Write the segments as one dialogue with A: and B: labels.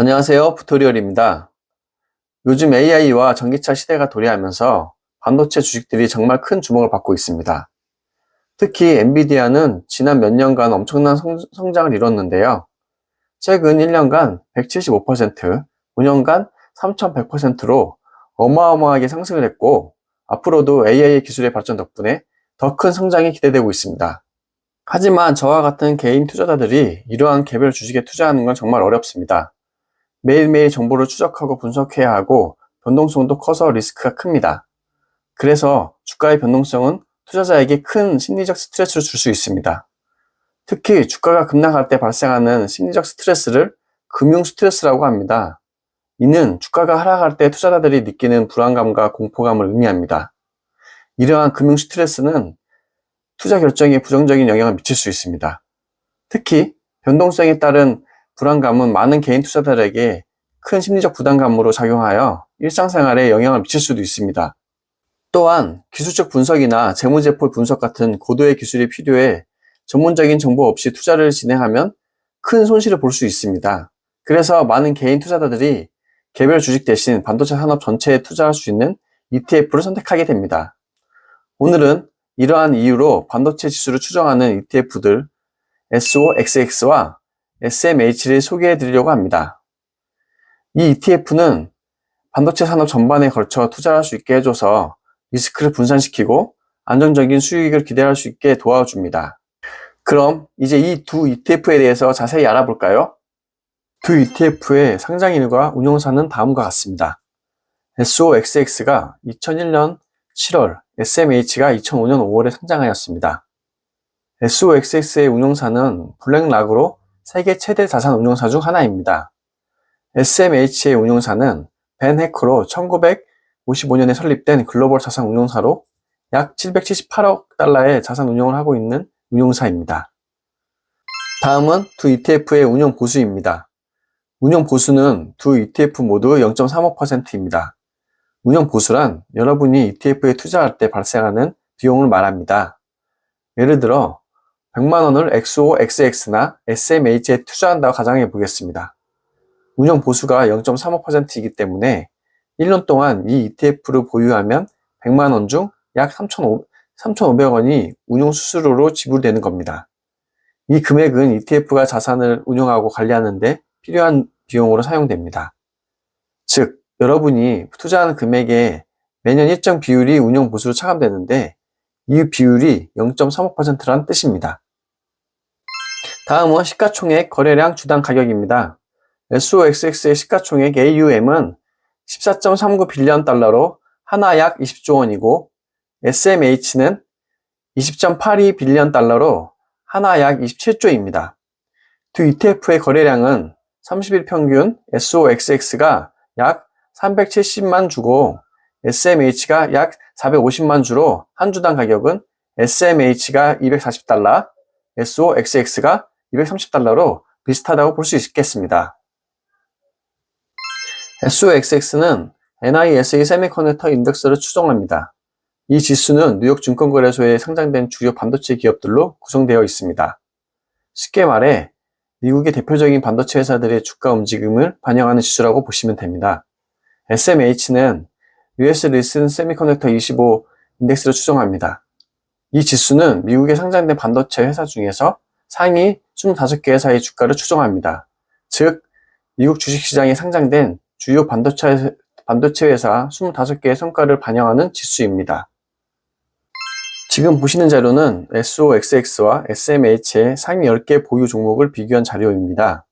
A: 안녕하세요. 부토리얼입니다. 요즘 AI와 전기차 시대가 도래하면서 반도체 주식들이 정말 큰 주목을 받고 있습니다. 특히 엔비디아는 지난 몇 년간 엄청난 성, 성장을 이뤘는데요. 최근 1년간 175%, 5년간 3100%로 어마어마하게 상승을 했고, 앞으로도 AI 기술의 발전 덕분에 더 큰 성장이 기대되고 있습니다. 하지만 저와 같은 개인 투자자들이 이러한 개별 주식에 투자하는 건 정말 어렵습니다. 매일매일 정보를 추적하고 분석해야 하고 변동성도 커서 리스크가 큽니다. 그래서 주가의 변동성은 투자자에게 큰 심리적 스트레스를 줄 수 있습니다. 특히 주가가 급락할 때 발생하는 심리적 스트레스를 금융 스트레스라고 합니다. 이는 주가가 하락할 때 투자자들이 느끼는 불안감과 공포감을 의미합니다. 이러한 금융 스트레스는 투자 결정에 부정적인 영향을 미칠 수 있습니다. 특히 변동성에 따른 불안감은 많은 개인 투자자들에게 큰 심리적 부담감으로 작용하여 일상생활에 영향을 미칠 수도 있습니다. 또한 기술적 분석이나 재무제표 분석 같은 고도의 기술이 필요해 전문적인 정보 없이 투자를 진행하면 큰 손실을 볼 수 있습니다. 그래서 많은 개인 투자자들이 개별 주식 대신 반도체 산업 전체에 투자할 수 있는 ETF를 선택하게 됩니다. 오늘은 이러한 이유로 반도체 지수를 추정하는 ETF들 SOXX와 SMH를 소개해 드리려고 합니다. 이 ETF는 반도체 산업 전반에 걸쳐 투자할 수 있게 해줘서 리스크를 분산시키고 안정적인 수익을 기대할 수 있게 도와줍니다. 그럼 이제 이 두 ETF에 대해서 자세히 알아볼까요? 두 ETF의 상장일과 운용사는 다음과 같습니다. SOXX가 2001년 7월, SMH가 2005년 5월에 상장하였습니다. SOXX의 운용사는 블랙락으로 세계 최대 자산 운용사 중 하나입니다. SMH의 운용사는 벤 해커로 1955년에 설립된 글로벌 자산 운용사로 약 778억 달러의 자산 운용을 하고 있는 운용사입니다. 다음은 두 ETF의 운용 보수입니다. 운용 보수는 두 ETF 모두 0.35%입니다. 운용 보수란 여러분이 ETF에 투자할 때 발생하는 비용을 말합니다. 예를 들어 100만 원을 XOXX나 SMH에 투자한다고 가정해 보겠습니다. 운용 보수가 0.35%이기 때문에 1년 동안 이 ETF를 보유하면 100만 원 중 약 3,500원이 운용 수수료로 지불되는 겁니다. 이 금액은 ETF가 자산을 운용하고 관리하는데 필요한 비용으로 사용됩니다. 즉, 여러분이 투자하는 금액에 매년 일정 비율이 운용 보수로 차감되는데 이 비율이 0.35%라는 뜻입니다. 다음은 시가총액 거래량 주당 가격입니다. SOXX의 시가총액 AUM은 14.39 빌리언 달러로 하나 약 20조 원이고 SMH는 20.82 빌리언 달러로 하나 약 27조입니다. 두 ETF의 거래량은 30일 평균 SOXX가 약 370만 주고 SMH가 약 450만 주로 한 주당 가격은 SMH가 240달러, SOXX가 230달러로 비슷하다고 볼 수 있겠습니다. SOXX는 NISA 세미커넥터 인덱스를 추정합니다. 이 지수는 뉴욕 증권거래소에 상장된 주요 반도체 기업들로 구성되어 있습니다. 쉽게 말해 미국의 대표적인 반도체 회사들의 주가 움직임을 반영하는 지수라고 보시면 됩니다. SMH는 US 리슨 세미커넥터 25 인덱스를 추정합니다. 이 지수는 미국에 상장된 반도체 회사 중에서 상위 25개 회사의 주가를 추정합니다. 즉, 미국 주식시장에 상장된 주요 반도체, 반도체 회사 25개의 성과를 반영하는 지수입니다. 지금 보시는 자료는 SOXX와 SMH의 상위 10개 보유 종목을 비교한 자료입니다.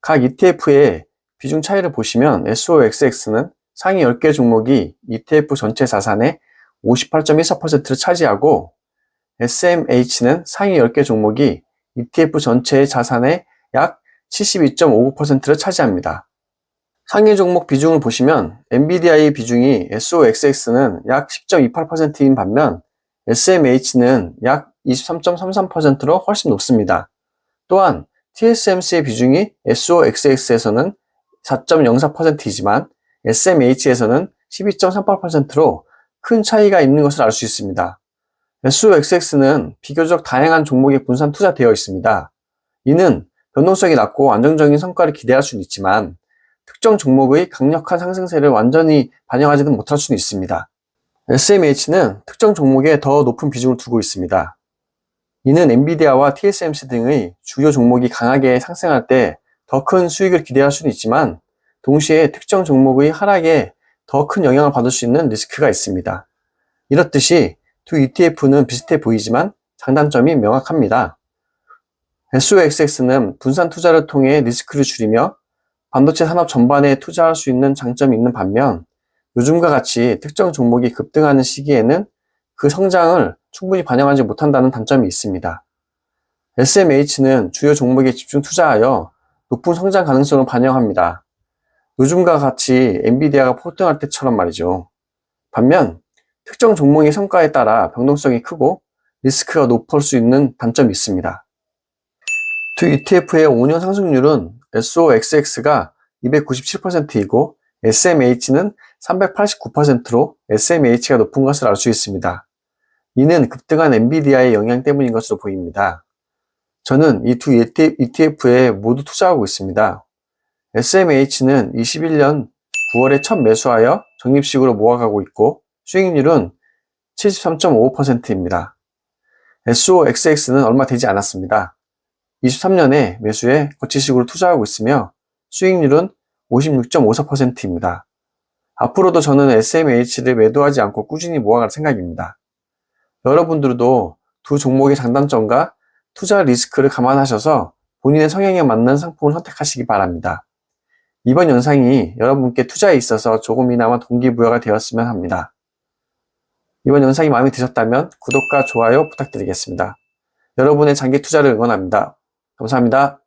A: 각 ETF의 비중 차이를 보시면 SOXX는 상위 10개 종목이 ETF 전체 자산의 58.14%를 차지하고 SMH는 상위 10개 종목이 ETF 전체의 자산의 약 72.59%를 차지합니다. 상위 종목 비중을 보시면 엔비디아의 비중이 SOXX는 약 10.28%인 반면 SMH는 약 23.33%로 훨씬 높습니다. 또한 TSMC의 비중이 SOXX에서는 4.04%이지만 SMH에서는 12.38%로 큰 차이가 있는 것을 알 수 있습니다. SOXX는 비교적 다양한 종목에 분산 투자되어 있습니다. 이는 변동성이 낮고 안정적인 성과를 기대할 수는 있지만 특정 종목의 강력한 상승세를 완전히 반영하지는 못할 수는 있습니다. SMH는 특정 종목에 더 높은 비중을 두고 있습니다. 이는 엔비디아와 TSMC 등의 주요 종목이 강하게 상승할 때 더 큰 수익을 기대할 수는 있지만 동시에 특정 종목의 하락에 더 큰 영향을 받을 수 있는 리스크가 있습니다. 이렇듯이 두 ETF는 비슷해 보이지만 장단점이 명확합니다. SOXX는 분산 투자를 통해 리스크를 줄이며 반도체 산업 전반에 투자할 수 있는 장점이 있는 반면 요즘과 같이 특정 종목이 급등하는 시기에는 그 성장을 충분히 반영하지 못한다는 단점이 있습니다. SMH는 주요 종목에 집중 투자하여 높은 성장 가능성을 반영합니다. 요즘과 같이 엔비디아가 폭등할 때처럼 말이죠. 반면 특정 종목의 성과에 따라 변동성이 크고 리스크가 높을 수 있는 단점이 있습니다. 두 ETF의 5년 상승률은 SOXX가 297%이고 SMH는 389%로 SMH가 높은 것을 알 수 있습니다. 이는 급등한 엔비디아의 영향 때문인 것으로 보입니다. 저는 이 두 ETF에 모두 투자하고 있습니다. SMH는 21년 9월에 첫 매수하여 적립식으로 모아가고 있고 수익률은 73.55%입니다. SOXX는 얼마 되지 않았습니다. 23년에 매수해 거치식으로 투자하고 있으며 수익률은 56.54%입니다. 앞으로도 저는 SMH를 매도하지 않고 꾸준히 모아갈 생각입니다. 여러분들도 두 종목의 장단점과 투자 리스크를 감안하셔서 본인의 성향에 맞는 상품을 선택하시기 바랍니다. 이번 영상이 여러분께 투자에 있어서 조금이나마 동기부여가 되었으면 합니다. 이번 영상이 마음에 드셨다면 구독과 좋아요 부탁드리겠습니다. 여러분의 장기 투자를 응원합니다. 감사합니다.